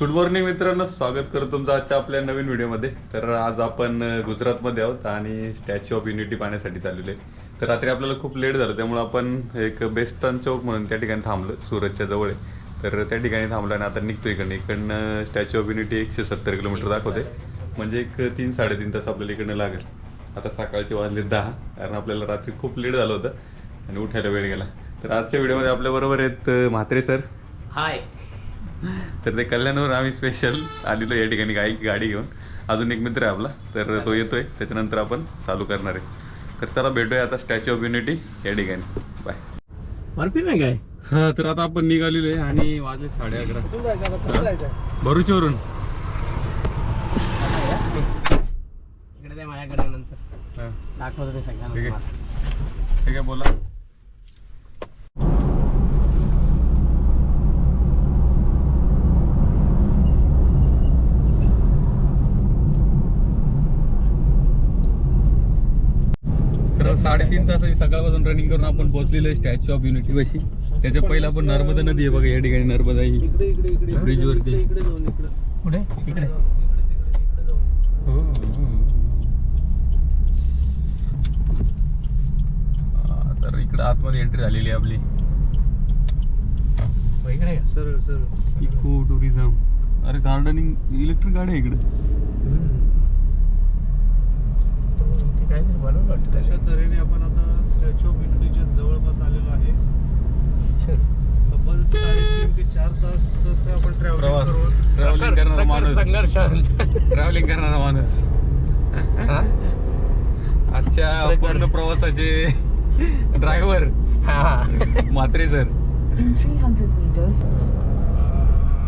Good morning मित्रांनो. स्वागत करतो तुमचं आजच्या आपल्या नवीन व्हिडिओमध्ये. तर आज आपण गुजरातमध्ये आहोत आणि स्टॅच्यू ऑफ युनिटी पाहण्यासाठी चाललेलो आहे. तर रात्री आपल्याला खूप लेट झालं त्यामुळे आपण एक बेस्टन चौक म्हणून त्या ठिकाणी थांबलो सुरतच्या जवळ आहे. तर त्या ठिकाणी थांबलो आणि आता निघतो इकडनं. इकडनं स्टॅच्यू ऑफ युनिटी एकशे सत्तर किलोमीटर दाखवते म्हणजे एक तीन साडेतीन तास आपल्याला इकडनं लागेल. आता सकाळचे वाजले दहा कारण आपल्याला रात्री खूप लेट झालं होतं आणि उठायला वेळ गेला. तर आजच्या व्हिडिओमध्ये आपल्याबरोबर आहेत म्हात्रे सर. हाय तर ते कल्याणवर आम्ही स्पेशल आलेलो या ठिकाणी गाडी गाडी घेऊन. अजून एक मित्र आहे आपला तर तो येतोय. त्याच्यानंतर आपण चालू करणार आहे. तर चला भेटूया आता स्टॅच्यू ऑफ युनिटी या ठिकाणी. बाय बर्फी नाही काय? हा तर आता आपण निघालेलो आहे आणि वाजले साडे अकरा. भरूचवरून. इकडे माझ्याकडे नंतर. हा. दाखवतो ठीक सगळ्यांना ठीक आहे बोला तर साडेतीन तासाची सकाळपासून रनिंग करून आपण पोहोचलेलो आहे स्टॅच्यू ऑफ युनिटी पाशी. त्याच्या पहिला आपण नर्मदा नदी आहे बघा या ठिकाणी नर्मदा ही. इकडे इकडे इकडे ब्रिज वरती. इकडे जाऊन इकडे. कुठे? इकडे. तर इकडे आतमध्ये एंट्री झालेली आहे आपली. इकडे का? सरळ सरळ इको टुरिझम अरे गार्डनिंग इलेक्ट्रिक गाडी आहे इकडे. काय तरी बनवलं वाटतं तशा त्याच्यात. तऱ्हेने आपण आता स्टॅच्यू ऑफ युनिटीच्या जवळपास आलेलो आहे. तब्बल साडेतीन ते चार तासाचा आपण ट्रॅव्हलिंग प्रवास करून ट्रॅव्हलिंग करणारा माणूस ट्रॅव्हलिंग करणारा माणूस हा? आजच्या प्रखर. पूर्ण प्रवासाचे ड्रायव्हर हा. Mhatre sir 300 meters.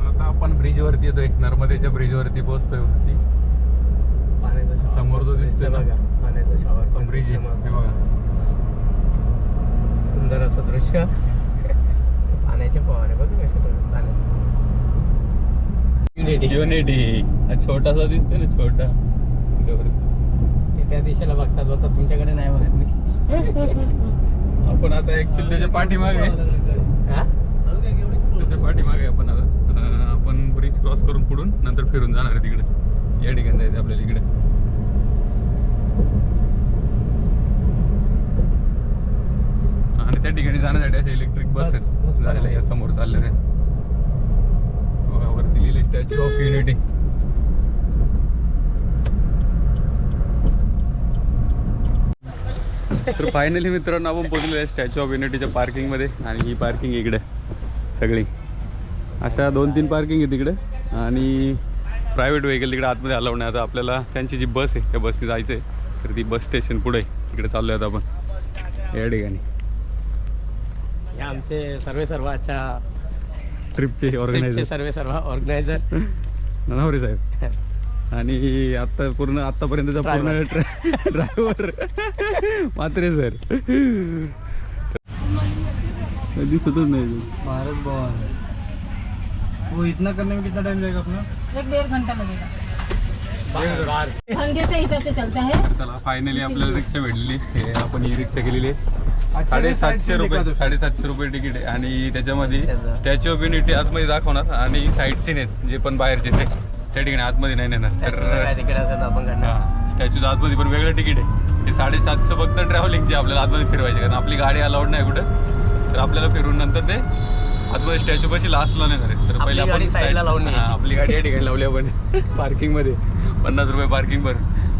आता आपण ब्रिज वरती येतोय नर्मदेच्या ब्रिज वरती पोहोचतोय वरती. समोर जो दिसतोय ना. पाण्याचा शॉवर पण ब्रिज सुंदर असं दृश्य. पाण्याचे फवारे बघा कसे पाण्यात Unity. युनिटी छोटासा दिसतोय ना छोटा. ते त्या दिशेला बघतात बोलतात तुमच्याकडे नाही बघत मी. आपण आता ऍक्च्युअली त्याच्या पाठीमागे. आहे. हा? त्याच्या पाठीमागे आपण आता. आपण ब्रिज क्रॉस करून पुढून नंतर फिरून जाणार आहे तिकडे. या ठिकाणी जायचं आपल्याला इकडे. आणि त्या ठिकाणी जाण्यासाठी अशा इलेक्ट्रिक बस आहेत. जायला या समोर चालले आहेत. वरती लिहिले स्टॅच्यू ऑफ युनिटी तर फायनली मित्रांनो आपण पोहोचलेलो आहे स्टॅच्यू ऑफ युनिटीच्या पार्किंगमध्ये आणि ही पार्किंग इकडे सगळी. अशा दोन तीन पार्किंग आहे तिकडे आणि प्रायव्हेट व्हेकल तिकडे आतमध्ये अलाउड नाही आता आपल्याला त्यांची जी बस आहे त्या बसने जायचं आहे तर ती बस स्टेशन पुढे. तिकडे चाललो आहेत आपण. या ठिकाणी. हे आमचे सर्वे सर्व आजच्या ट्रिपचे ऑर्गनायझर सर्वे सर्व ऑर्गनायझर नवरे साहेब. आणि आता पूर्ण आतापर्यंतचा पूर्ण ड्रायव्हर मात्रे सर. दिसतच नाही भारत भवन. वो इतना करने में कितना टाइम जाएगा अपना एक डेढ़ घंटा लगेगा घंटे से हिसाब से चलता है। चला फायनली आपल्याला रिक्षा भेटलेली हे आपण ही रिक्षा केलेली आहे. साडेसातशे रुपये. साडेसातशे रुपये तिकीट आहे. आणि त्याच्यामध्ये त्याचं. स्टॅच्यू ऑफ युनिटी आतमध्ये दाखवणार. आणि साईट सीन आहेत जे पण बाहेरचे ते. त्या ठिकाणी आतमध्ये नाही नेणार स्टॅच्यूचं आतमध्ये पण वेगळं तिकीट आहे. ते साडेसातशे फक्त ट्रॅव्हलिंग जे आपल्याला आतमध्ये फिरवायचे कारण आपली गाडी अलाउड नाही कुठं. तर आपल्याला फिरून नंतर ते आतमध्ये स्टॅच्यू पाशी लास्टला आहे. तर आपली पहिले आपण गाडी side ला side- लावून हा, न्यायची. आपली गाडी या ठिकाणी लावली आपण पार्किंगमध्ये. पन्नास रुपये पार्किंग भर.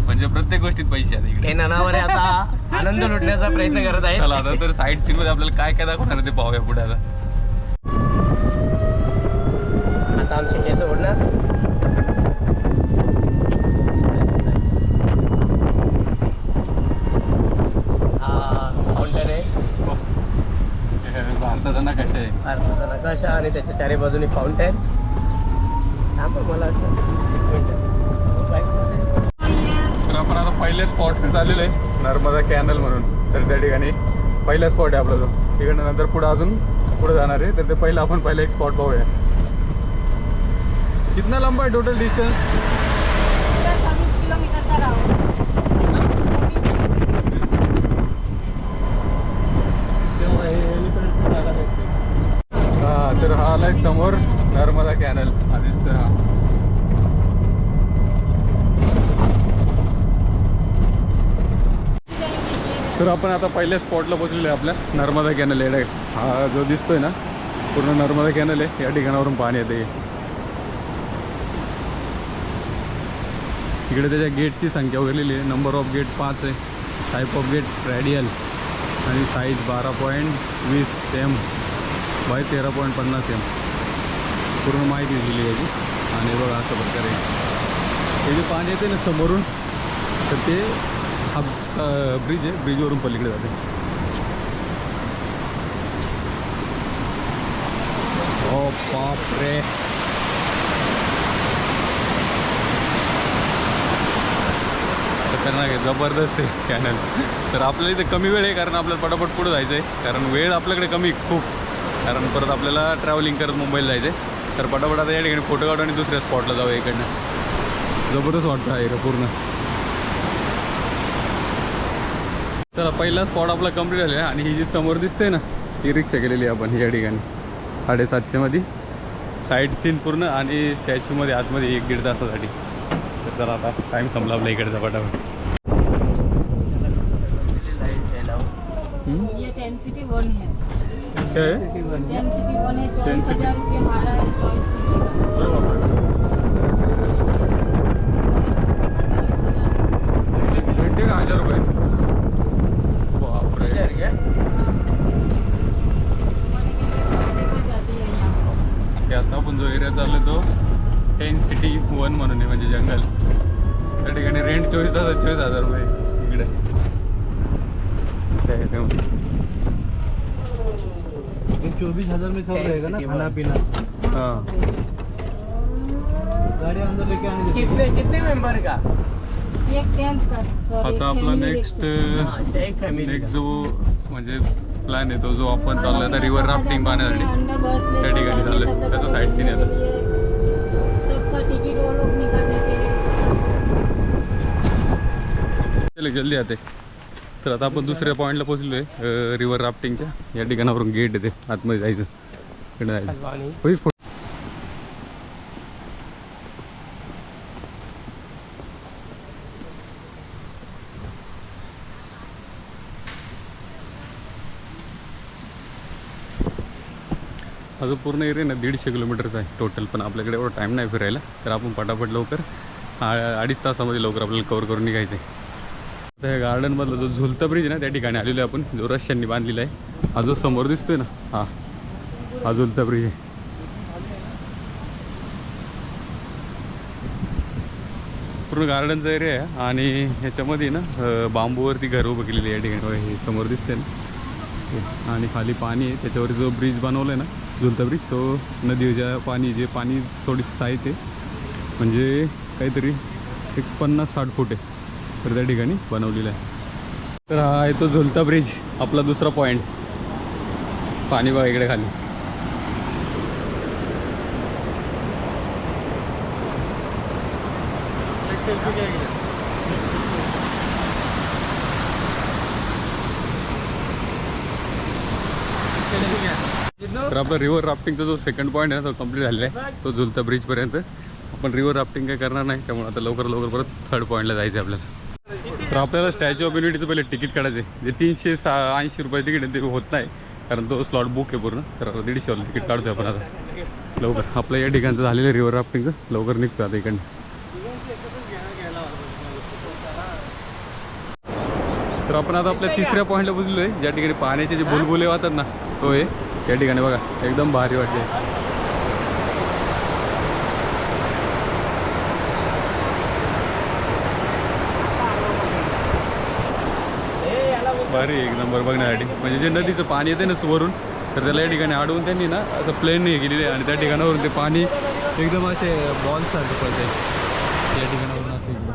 म्हणजे प्रत्येक गोष्टीत पैसे आहेत इकडे. हे ननावरे आता आनंद लुटण्याचा प्रयत्न करत चला आहेत आता तर साईड सीन मध्ये आपल्याला काय काय दाखवणार ते पाहूया पुढे आता. आता आमचे केस ओढणार हा काउंटर आहे हे भारताचा ना कसे आहे नकाशा आणि त्याच्या चारी बाजूनी फाउंटेन पण मला तर आपण आता पहिल्या स्पॉट चाललेलो आहे. नर्मदा कॅनल म्हणून. तर त्या ठिकाणी पहिला स्पॉट आहे आपला तो तिकडनं नंतर पुढे अजून पुढे जाणार आहे. तर ते पहिलं आपण पहिला एक स्पॉट पाहूया कितना लंबा आहे टोटल डिस्टन्स छब्बीस किलोमीटर का राउंड तेव्हा हे एलिफंट जागा भेटते हा तर हा आलाय समोर नर्मदा कॅनल हा दिसतोय हा तर आपण आता पहिल्या स्पॉटला पोचलेलो आहे आपल्या नर्मदा कॅनल आहे. हा जो दिसतोय ना पूर्ण नर्मदा कॅनल आहे. या ठिकाणावरून पाणी येते इकडे त्याच्या गेटची संख्या वगैरे आहे. नंबर ऑफ गेट पाच आहे. टाईप ऑफ गेट रॅडियल आणि साईज बारा पॉईंट वीस एम बाय तेरा पॉईंट पन्नास एम पूर्ण माहिती दिली आहे याची. आणि बघा अशा प्रकारे. हे जे पाणी येते ना समोरून तर ते हा ब्रिज आहे. ब्रिजवरून पलीकडे जाते. ओ बाप रे खतरनाक आहे. जबरदस्त आहे कॅनल तर आपल्याला इथे कमी वेळ आहे कारण आपल्याला पटापट पुढे जायचं आहे. कारण वेळ आपल्याकडे कमी खूप. कारण परत आपल्याला ट्रॅव्हलिंग करत मुंबईला जायचं आहे तर पटापट आता या ठिकाणी फोटो काढू आणि दुसऱ्या स्पॉटला जाऊ इकडनं. जबरदस्त वाटतं आहे पूर्ण. चला पहिला स्पॉट आपला कंप्लीट झाला आणि ही जी समोर दिसते ना ही रिक्षा केलेली आपण या ठिकाणी. साडेसातशेमध्ये साईड सीन पूर्ण आणि स्टॅच्यूमध्ये आतमध्ये एक दीड तासासाठी. तर चला आता टाईम संपला आपल्या इकडचा पटापट हम्म? ये टेन सिटी वन है काय आहे? टेन सिटी वन है चौबीस city. हजार रुपये भाड़ा है चौबीस कीजिएगा भेटते का हजार रुपये बापरे जाती है यहाँ हे आता आपण जो एरिया चाललो तो टेन सिटी वन म्हणून आहे म्हणजे जंगल. त्या ठिकाणी रेंट चोवीस तास चोवीस हजार रुपये इकडे. चौबीस हजार में सब रहेगा ना खाना. पीना. हां. गाड़ी अंदर लेके आने कितने कितने मेंबर का? आता आपला नेक्स्ट नेक्स्ट जो म्हणजे प्लॅन आहे तो जो आपण चाललोय आता रिव्हर राफ्टिंग पाहण्यासाठी. त्या ठिकाणी चाललोय. त्याचं जगह side scene घूमने आहे के लिए। सबका टिकट वो लोग निकाल देते हैं चले जल्दी आते. तर आता आपण दुसऱ्या पॉईंटला पोहोचलो आहे रिव्हर राफ्टिंगच्या या ठिकाणावरून गेट येते. आतमध्ये जायचं. इकडे जायचं. हा जो पूर्ण एरिया ना दीडशे किलोमीटरचा आहे टोटल पण आपल्याकडे एवढा टाईम नाही फिरायला. तर आपण पटापट लवकर अडीच तासामध्ये लवकर आपल्याला कवर करून निघायचं आहे त्या या गार्डनमधला जो झुलता ब्रिज आहे ना त्या ठिकाणी आलेलो आहे आपण. जो रश्यांनी बांधलेला आहे. हा जो समोर दिसतोय ना हा. हा झुलता ब्रिज आहे. पूर्ण गार्डनचा एरिया आहे आणि ह्याच्यामध्ये ना बांबूवरती घर उभं केलेली या ठिकाणी. हे समोर दिसते ना. आणि खाली पाणी आहे. त्याच्यावर जो ब्रिज बनवला आहे ना झुलता ब्रिज तो नदीच्या पाणी जे पाणी थोडीशी साहित्य आहे. म्हणजे काहीतरी एक पन्नास साठ फूट आहे. तर त्या ठिकाणी बनवलेलं आहे. तर हा आहे तो झुलता ब्रिज आपला दुसरा पॉईंट पाणी बघा इकडे खाली. तर आपला रिव्हर राफ्टिंगचा जो सेकंड पॉईंट आहे ना तो कंप्लीट झालेला आहे. तो झुलता ब्रिजपर्यंत आपण रिव्हर राफ्टिंग काही करणार नाही त्यामुळे आता लवकर लवकर परत थर्ड पॉईंटला जायचं आहे आपल्याला. तर आपल्याला स्टॅच्यू ऑफ युनिटीचं पहिले तिकीट काढायचं आहे जे तीनशे सा ऐंशी रुपये तिकीट ते होत नाही. कारण तो स्लॉट बुक आहे पूर्ण. तर आता दीडशेवाला तिकीट काढतोय आपण आता. लवकर. आपलं या ठिकाणचं झालेलं रिव्हर राफ्टिंगचं लवकर निघतो आता इकडनं. तर आपण आता आपल्या तिसऱ्या पॉईंटला पोचलो आहे ज्या ठिकाणी पाण्याचे जे बुलबुले वाहतात ना तो आहे. या ठिकाणी बघा एकदम भारी वाटते भारी एक नंबर बघण्यासाठी. म्हणजे जे नदीचं पाणी येते ना वरून तर त्याला या ठिकाणी अडवून त्यांनी ना असं प्लेन हे केलेलं आहे आणि त्या ठिकाणावरून ते पाणी एकदम असे बॉल सारखे पडते या ठिकाणावरून असं एकदम.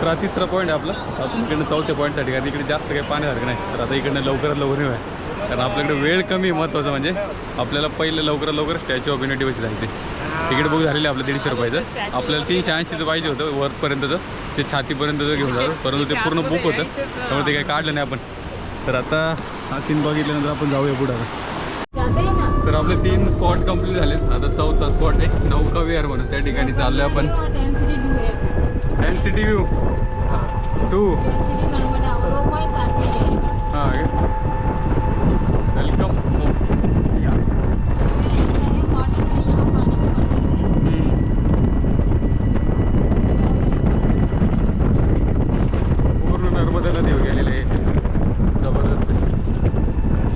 तर हा तिसरा पॉईंट आहे आपला. आपण इकडनं चौथ्या पॉईंटसाठी कारण इकडे जास्त काही पाण्यासारखं नाही. तर आता इकडनं लवकरात लवकर आहे कारण आपल्याकडे वेळ कमी महत्त्वाचं म्हणजे आपल्याला पहिलं लवकरात लवकर स्टॅच्यू ऑफ युनिटी बशी जायचे तिकीट बुक झालेलं आपलं दीडशे रुपयाचं. आपल्याला तीनशे ऐंशीचं पाहिजे होतं वरपर्यंतचं. ते छातीपर्यंतचं घेऊन जातं. परंतु ते पूर्ण बुक होतं. त्यामुळे ते काही काढलं नाही आपण. तर आता हा सीन बघितल्यानंतर आपण जाऊया पुढं आता. तर आपले तीन स्पॉट कंप्लीट झालेत. आता चौथा स्पॉट आहे. नौका विहार म्हणून त्या ठिकाणी चाललोय आपण. N C T view to tent city Narmada ओरोमाई सासणी आहे हां वेलकम या वाटर में यहाँ पानी की बरसात पूर्ण नर्मदा नदी गेलेले आहे जबरदस्त आहे.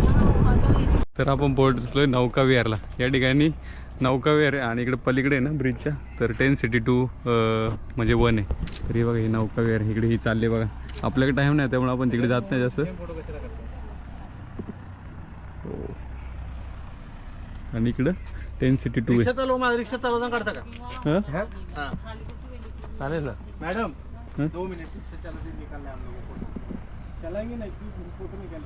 यहाँ वाटर एरिया तर आपण पोहोचलोय नौका विहारला या ठिकाणी नौका विहार आहे आणि इकडे पलीकडे आहे ना ब्रिजच्या तर टेन सिटी टू म्हणजे वन आहे. तर हे बघा ही नौका विहार इकडे ही चालली बघा. आपल्याकडे टाईम नाही त्यामुळे आपण तिकडे जात नाही जास्त. हो. आणि इकडं टेन सिटी टू रिक्षा चालव माझा रिक्षा चालवताना काढता का? चालेल ना? मैडम? दो मिनट रिक्षा चालवते को फोटो निकाल.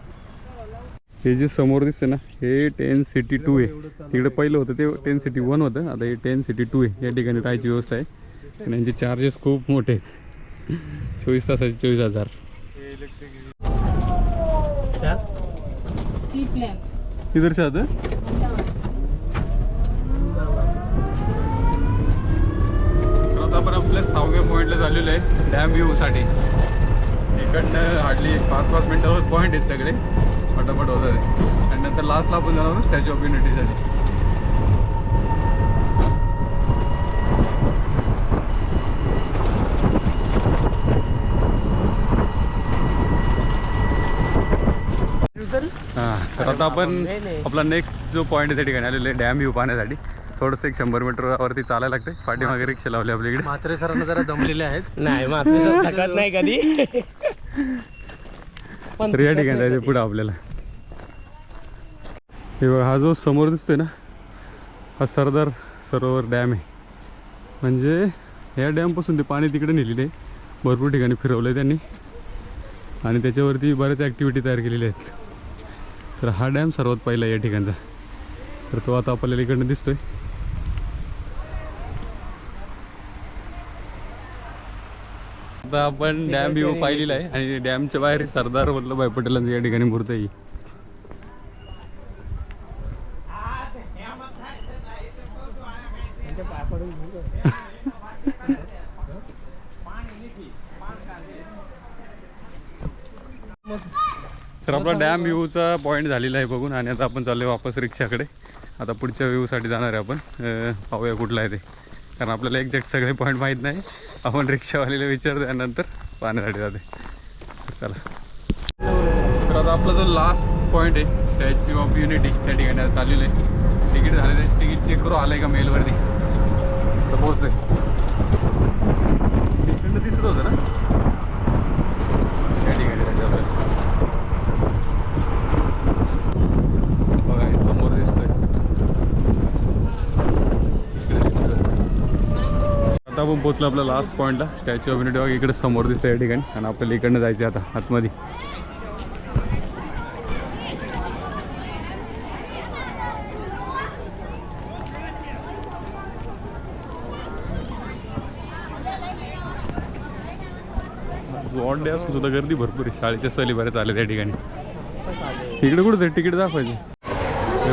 हे जे समोर दिसते ना हे टेन सिटी टू आहे तिकडे पहिलं होतं ते टेन सिटी वन होतं आता हे टेन सिटी टू आहे या ठिकाणी राहायची व्यवस्था आहे. आणि यांचे चार्जेस खूप मोठे आहेत. चोवीस तासाचे चोवीस हजार. किधर से आते? आपण आपल्या सहाव्या पॉईंटला झालेलो आहे डॅम व्ह्यूसाठी इकडनं हार्डली पाच पाच मिनिटावर पॉईंट आहेत सगळे. फटाफट होत आहे आणि नंतर लास्टला आपण जाणार स्टॅच्यू ऑफ युनिटीसाठी हां तर आता आपण. आपला नेक्स्ट जो पॉईंट त्या ठिकाणी आलेलो आहे डॅम व्ह्यू पाहण्यासाठी. थोडंसं एक शंभर मीटरवरती चालायला लागते पाठीमागे रिक्षा लावली आपल्या इकडे. म्हात्रे सरांना जरा दमलेले आहेत. नाही आपल्याला थकत नाही कधी. तर या ठिकाणी जायचं पुढं आपल्याला. हे बघा हा जो समोर दिसतोय ना हा सरदार सरोवर डॅम आहे. म्हणजे या डॅमपासून ते पाणी तिकडे नेलेलं आहे. भरपूर ठिकाणी फिरवलं आहे त्यांनी. आणि त्याच्यावरती बऱ्याच ॲक्टिव्हिटी तयार केलेल्या आहेत. तर हा डॅम सर्वात पहिला या ठिकाणचा. तर तो आता आपल्याला इकडनं दिसतोय. आता आपण डॅम व्ह्यू पाहिलेला आहे. आणि डॅमच्या बाहेर सरदार वल्लभभाई पटेलांची या ठिकाणी मूर्ती आहे ही. तर आपला डॅम व्ह्यूचा पॉईंट झालेला आहे बघून आणि आता आपण चाललो वापस रिक्षाकडे. आता पुढच्या व्ह्यूसाठी जाणार आहे आपण. पाहूया कुठला आहे ते. कारण आपल्याला एक्झॅक्ट सगळे पॉईंट माहीत नाही. आपण रिक्षावालेला विचारतो त्यानंतर पाहण्यासाठी जाते चला. तर आता आपला जो लास्ट पॉईंट आहे स्टॅच्यू ऑफ युनिटी त्या ठिकाणी आता चाललेलं आहे. तिकीट झालेलं आहे. तिकीट चेक करू आलं आहे का मेलवरती तर पोहोचते तिकडनं दिसत होतं ना त्या ठिकाणी जायचं आपल्याला बघा हे समोर दिसतोय इकडे दिसतोय. आता आपला पोहोचलो आपल्या लास्ट पॉईंटला स्टॅच्यू ऑफ युनिटी इकडे समोर दिसतंय या ठिकाणी. आणि आपल्याला इकडनं जायचं आता आतमध्ये. ऑन डे असून सुद्धा गर्दी भरपूर आहे. शाळेच्या सहली बऱ्याच आल्या त्या ठिकाणी. इकडे कुठं तिकीट दाखवायचे.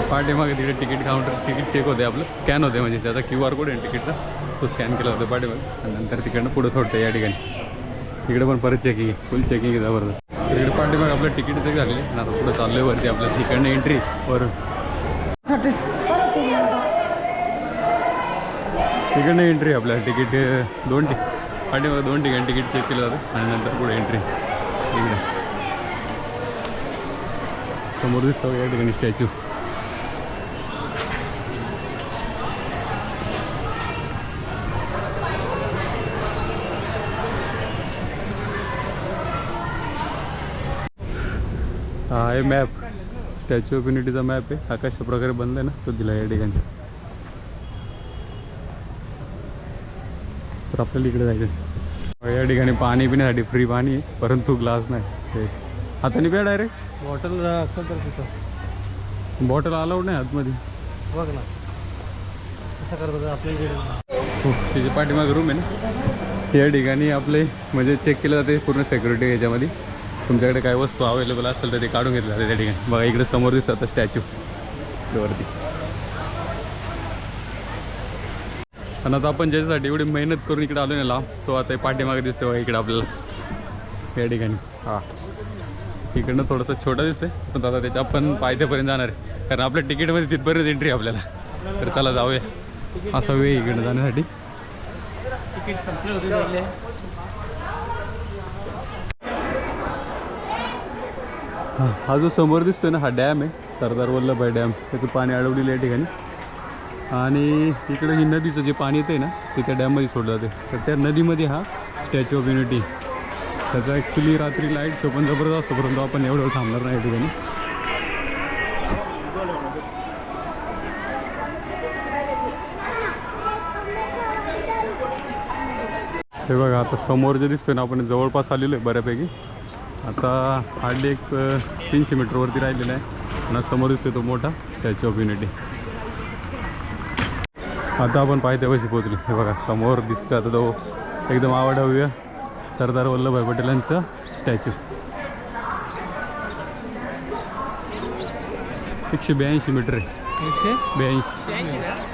पाठीमागे तिकडे तिकीट काउंटर तिकीट चेक होते आपलं. स्कॅन होते म्हणजे त्याचा क्यू आर कोड आहे तिकीटचा तो स्कॅन केला होता पाठीमागे. आणि नंतर तिकडनं पुढं सोडतं या ठिकाणी. तिकडे पण परत चेकिंग आहे फुल चेकिंग आहे जबरदस्त. तर पाठी मग आपलं तिकीट चेक झाले आणि आता पुढं चाललं आहे वरती आपल्या तिकडनं एंट्री वरून. तिकडनं एंट्री आपल्याला तिकीट दोन टिक मग दोन ठिकाणी तिकीट चेक केलं जातं. आणि नंतर पुढे एंट्री इकडे. समोर दिसतो या ठिकाणी स्टॅच्यू आहे मॅप स्टॅच्यू ऑफ युनिटीचा मॅप आहे. हा कशा प्रकारे बनलाय ना तो दिला या ठिकाणी. तर आपल्याला इकडे जायचं या ठिकाणी पाणी पिण्यासाठी फ्री पाणी आहे परंतु ग्लास नाही. ते हाताने प्या डायरेक्ट बॉटल असेल तर तिथं. बॉटल अलाउड नाही आतमध्ये. बघ ना. कसं करतात आपल्या हो त्याची पाठीमागे रूम आहे ना. या ठिकाणी आपले म्हणजे चेक केलं जाते पूर्ण सेक्युरिटी याच्यामध्ये. तुमच्याकडे काय वस्तू अवेलेबल असेल तर ते काढून घेतलं जाते त्या ठिकाणी. बघा इकडे समोर दिसतात स्टॅच्यू वरती. आणि आता आपण ज्याच्यासाठी एवढी मेहनत करून इकडे आलो नेला तो आता पाठीमागे दिसतो इकडे आपल्याला. या ठिकाणी. हां. इकडनं थोडंसं छोटं दिसतंय पण आता त्याच्या आपण पायथ्यापर्यंत जाणार आहे. कारण आपल्या तिकीटमध्ये तिथपर्यंत एंट्री आपल्याला. तर चला जाऊया. असा वेळ इकडे जाण्यासाठी. हा हा जो समोर दिसतोय ना हा डॅम आहे. सरदार वल्लभभाई डॅम. त्याचं पाणी अडवलेलं आहे या ठिकाणी. आणि इकडं ही नदीचं जे पाणी येतं ना ते त्या डॅममध्ये सोडलं जाते तर त्या नदीमध्ये हा स्टॅच्यू ऑफ युनिटी त्याचा ॲक्च्युली रात्री लाइट पण जबरदस्त असतो परंतु आपण एवढं थांबणार नाही या ठिकाणी. हे बघा आता समोर जे दिसतोय ना आपण जवळपास आलेलो आहे बऱ्यापैकी. आता हार्डली एक तीनशे मीटरवरती राहिलेला आहे. आणि समोर दिसतोय तो मोठा स्टॅच्यू ऑफ युनिटी आता आपण पायथ्यापाशी पोहोचलो. हे बघा समोर दिसतं आता तो एकदम आवडाव्य सरदार वल्लभभाई पटेलांचा स्टॅच्यू एकशे ब्याऐंशी मीटर आहे. एकशे? ब्याऐंशी.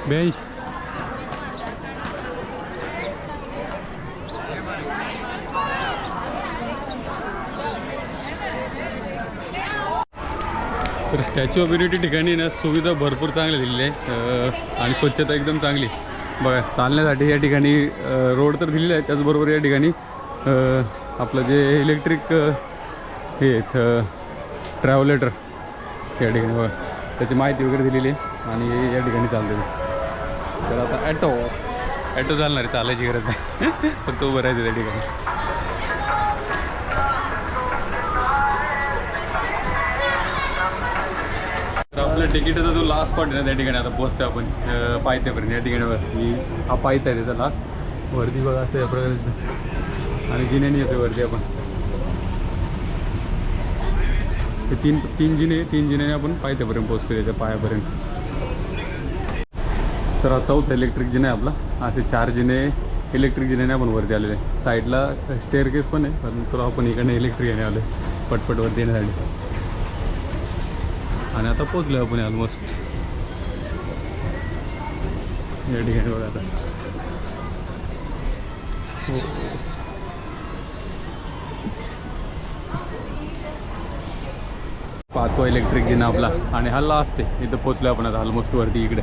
ब्याऐंशी. स्टॅच्यू ऑफ युनिटी ठिकाणी ना सुविधा भरपूर चांगल्या दिलेली आहे. आणि स्वच्छता एकदम चांगली. बघा चालण्यासाठी या ठिकाणी रोड तर दिलेला आहे. त्याचबरोबर या ठिकाणी आपलं जे इलेक्ट्रिक हे ट्रॅव्हलेटर या ठिकाणी बघा त्याची माहिती वगैरे दिलेली आहे. आणि या ठिकाणी चालते तर आता ॲटो ॲटो चालणार आहे चालायची गरज नाही. फक्त उभं राहायचं त्या ठिकाणी. तिकीटाचा जो लास्ट स्पॉट आहे ना त्या ठिकाणी. आता पोहोचतो आपण. पायथ्यापर्यंत या ठिकाणी हा पायथ्या आहे त्याचा लास्ट वरती बघा असं या प्रकारचं आणि जिन्याने येतो वरती आपण. ते तीन तीन जिने तीन जिन्याने आपण पायथ्यापर्यंत पोचतो त्याच्या पायापर्यंत. तर हा चौथा इलेक्ट्रिक जिना आहे आपला. असे चार जिने इलेक्ट्रिक जिन्याने आपण वरती आलेले आहे. साईडला स्टेअर केस पण आहे पण तुला आपण इकडे इलेक्ट्रिक याने आलो पटपट वरती येण्यासाठी. आणि आता पोचलो आपण ऑलमोस्ट या ठिकाणी बघा आता. हो. पाचवा इलेक्ट्रिक जिना आपला. आणि हा लास्ट आहे. इथं पोचलो आपण आता ऑलमोस्ट वरती इकडे.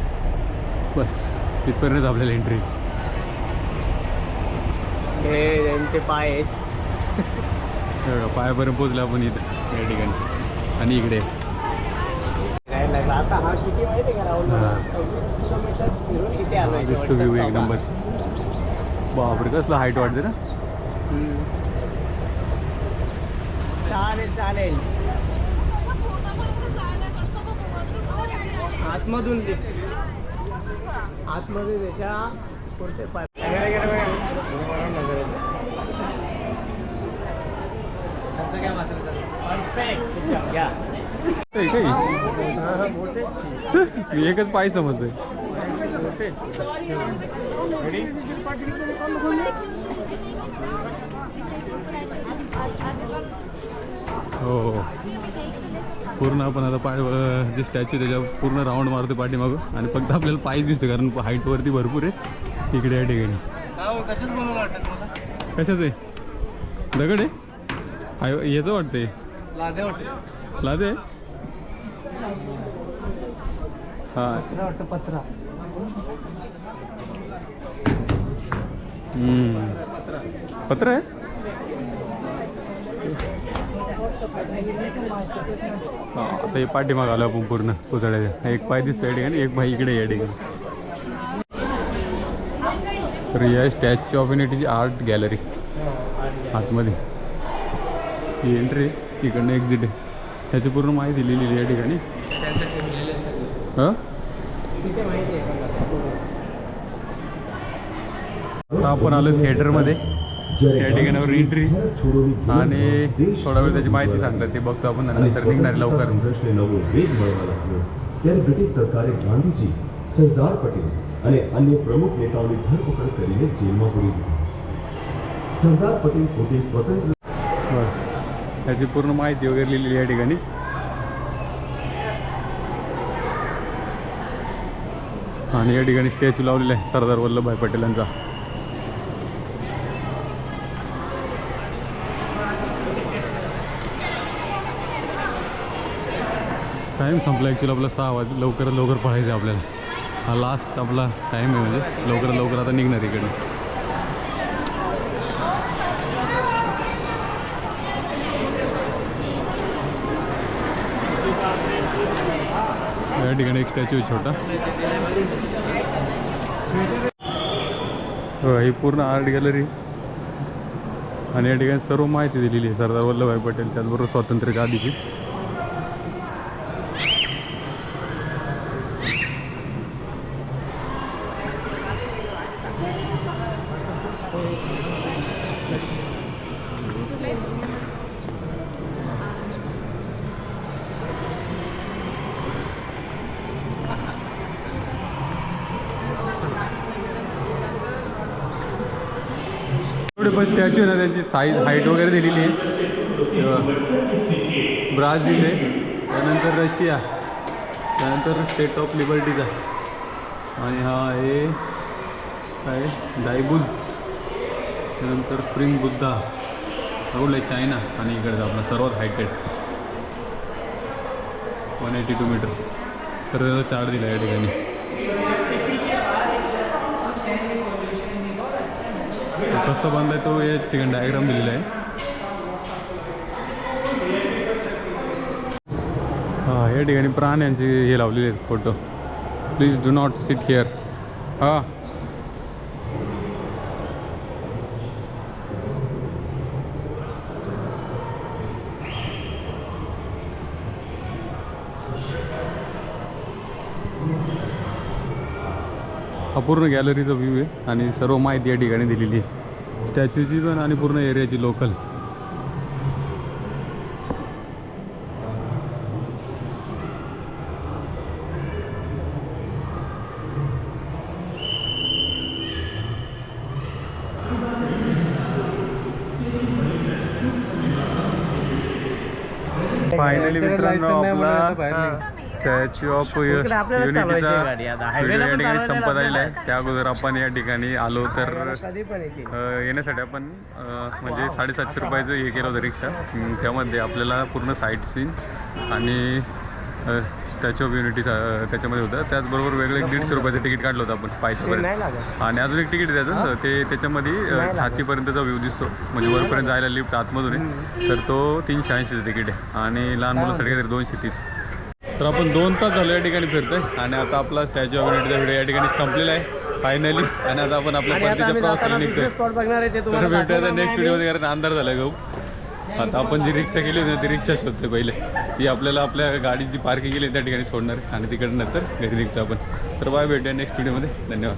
बस. तिथपर्यंत आपल्याला एंट्री हे त्यांचे पाय आहेत. पायापर्यंत पोचलो आपण इथं. या ठिकाणी. आणि इकडे. आता हा किती माहिती आहे का राहुल हा. सव्वीस किलोमीटर फिरून किती आलोय दिसतो शेवटचा व्ह्यू एक stop हा. नंबर बापरे कसलं हाईट वाटते ना. चालेल चालेल आतमधून दे आतमध्ये त्याच्या कोणते पाय Perfect. या. ते काही हा, हा, मोठे. मी एकच पाय समजतोय. हो हो. पूर्ण आपण आता पाय जे स्टॅच्यू त्याच्या पूर्ण राऊंड मारतो पाठीमागं. आणि फक्त आपल्याला पायच दिसतो कारण हाईटवरती भरपूर आहे. इकडे या ठिकाणी. कशाच आहे? दगड आहे? हाय याचं वाटतंय. लादे वाटत. लादे? हां. वाटतं पत्रा. आहे? हा आता हे पाठीमाग आलो आपण पूर्ण पुतळ्याच्या एक पाय दिसतो या ठिकाणी एक पाय इकडे या ठिकाणी. तर या स्टॅच्यू ऑफ युनिटीची आर्ट गॅलरी. आतमध्ये. ही एंट्री इकडनं एक्झिट आहे त्याची पूर्ण माहिती लिहिलेली आहे या ठिकाणी हां तिथे माहिती आहे का? आता आपण आलो थिएटरमध्ये त्या ठिकाणावर एंट्री आणि थोडा वेळ त्याची माहिती सांगतात ते बघतो आपण नंतर निघणार लवकर સંઘર્ષને નવો વેગ મળવા લાગ્યો ત્યારે બ્રિટિશ સરકારે ગાંધીજી સરદાર પટેલ અને અન્ય પ્રમુખ નેતાઓની ધરપકડ કરીને જેલમાં પૂરી દીધા સરદાર પટેલ પોતે સ્વતંત્ર याची त्याची पूर्ण माहिती वगैरे लिहिलेली या ठिकाणी. आणि या ठिकाणी स्टॅच्यू लावलेला आहे सरदार वल्लभभाई पटेलांचा टाईम संपला ॲक्च्युली आपला सहा वाज लवकरात लवकर पळायचं आहे आपल्याला. हा लास्ट आपला टाईम आहे म्हणजे लवकरात लवकर आता निघणार इकडे या ठिकाणी एक स्टॅच्यू आहे छोटा. हो, ही पूर्ण आर्ट गॅलरी. आणि या ठिकाणी सर्व माहिती दिलेली आहे सरदार वल्लभभाई पटेल त्याचबरोबर स्वातंत्र्याच्या आधीची त्यांची साईज हाईट वगैरे दिलेली आहे. ब्राझील आहे. त्यानंतर रशिया. त्यानंतर स्टेट ऑफ लिबर्टीचा आणि हा आहे काय? डायबुल त्यानंतर स्प्रिंग बुद्धा रोड आहे चायना आणि इकडचा आपला सर्वात heighted one eighty two metre तर चार्ज दिला या ठिकाणी. कसं कसं आहे तो या ठिकाणी डायग्राम दिलेला आहे. हां या ठिकाणी प्राण्यांचे हे लावलेले आहेत photo please do not sit here हां. हा पूर्ण गॅलरीचा व्ह्यू आहे आणि सर्व माहिती या ठिकाणी दिलेली आहे. स्टॅच्यूची पण आणि पूर्ण एरियाची लोकल. फायनली मित्रांनो आपला स्टॅच्यू ऑफ युनिटीचा संपत आलेला आहे. त्या अगोदर आपण या ठिकाणी आलो तर येण्यासाठी आपण म्हणजे साडेसातशे रुपयाचं हे केलं होतं रिक्षा त्यामध्ये आपल्याला पूर्ण साईट सीन आणि स्टॅच्यू ऑफ युनिटी त्याच्यामध्ये होतं. त्याचबरोबर वेगळं एक दीडशे रुपयाचं तिकीट काढलं होतं आपण पायथ्यापर्यंत आणि अजून एक तिकीट द्यायचं ते त्याच्यामध्ये छातीपर्यंतचा व्ह्यू दिसतो. म्हणजे वरपर्यंत जायला लिफ्ट आतमधून तर तो तीनशे ऐंशीचं तिकीट आहे. आणि लहान मुलांसाठी काहीतरी दोनशे तीस. तर आपण दोन तास झालो या ठिकाणी फिरतोय आणि आता आपला स्टॅच्यू ऑफ युनिटीचा व्हिडिओ या ठिकाणी संपलेला आहे फायनली आणि आता आपण आपल्या परतीच्या प्रवासाला निघतोय. तर भेटूया नेक्स्ट व्हिडिओमध्ये कारण अंधार झाला गहू आता आपण जी रिक्षा केली होती ती रिक्षा शोधते पहिले. ती आपल्याला आपल्या गाडीची पार्किंग केली त्या ठिकाणी सोडणार. आणि तिकडे नंतर घरी निघतो आपण. तर बाय भेटूया नेक्स्ट व्हिडिओमध्ये धन्यवाद.